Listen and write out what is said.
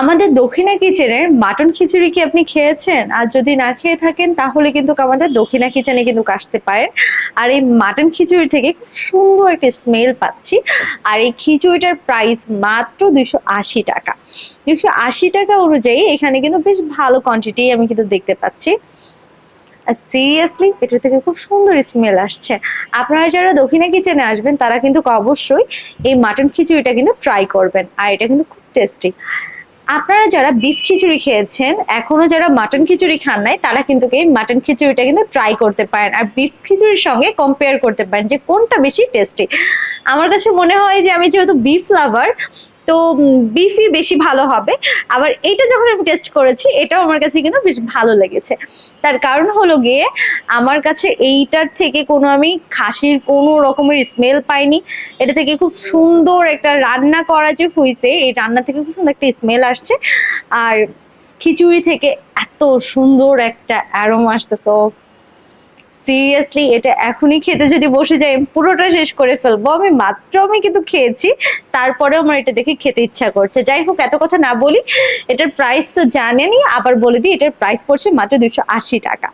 আমাদের দক্ষিণা কিচেনের মাটন খিচুড়ি কি আপনি খেয়েছেন? আর যদি না খেয়ে থাকেন, তাহলে কিন্তু আমাদের দক্ষিণা কিচেনে কিন্তু আসতে পারেন। আর এই মাটন খিচুড়ি থেকে খুব সুন্দর একটা স্মেল পাচ্ছি। আর এই খিচুড়িটার প্রাইস মাত্র দুশো আশি টাকা। দুশো আশি টাকা অনুযায়ী এখানে কিন্তু বেশ ভালো কোয়ান্টিটি আমি কিন্তু দেখতে পাচ্ছি। আর সিরিয়াসলি এটা থেকে খুব সুন্দর স্মেল আসছে। আপনারা যারা দক্ষিণা কিচেনে আসবেন, তারা কিন্তু অবশ্যই এই মাটন খিচুড়িটা কিন্তু ট্রাই করবেন। আর এটা কিন্তু খুব টেস্টি আপনারা যারা বিফ খিচুড়ি খেয়েছেন, এখনও যারা মাটন খিচুড়ি খান নাই, তারা কিন্তু এই মাটন খিচুড়িটা কিন্তু ট্রাই করতে পারেন। আর বিফ খিচুড়ির সঙ্গে কম্পেয়ার করতে পারেন যে কোনটা বেশি টেস্টি আমার কাছে মনে হয় যে আমি যেহেতু বিফ লাভার তো বিফই বেশি ভালো হবে। আবার এটা যখন আমি টেস্ট করেছি, এটাও আমার কাছে কিন্তু বেশ ভালো লেগেছে। তার কারণ হলো গিয়ে, আমার কাছে এইটার থেকে কোনো আমি খাসির কোনো রকমের স্মেল পাইনি। এটা থেকে খুব সুন্দর একটা রান্না করা যে হয়েছে এই রান্না থেকে খুব সুন্দর একটা স্মেল আসছে। আর খিচুড়ি থেকে এত সুন্দর একটা অ্যারোমা আসতেছে সিরিয়াসলি এটা এখনই খেতে যদি বসে যাই পুরোটা শেষ করে ফেলব। আমি মাত্র আমি কিন্তু খেয়েছি, তারপরেও আমার এটা দেখে খেতে ইচ্ছা করছে। যাই হোক, এত কথা না বলি, এটার প্রাইস তো জানেনি আবার বলে দিই, এটার প্রাইস পড়ছে মাত্র দুশো আশি টাকা।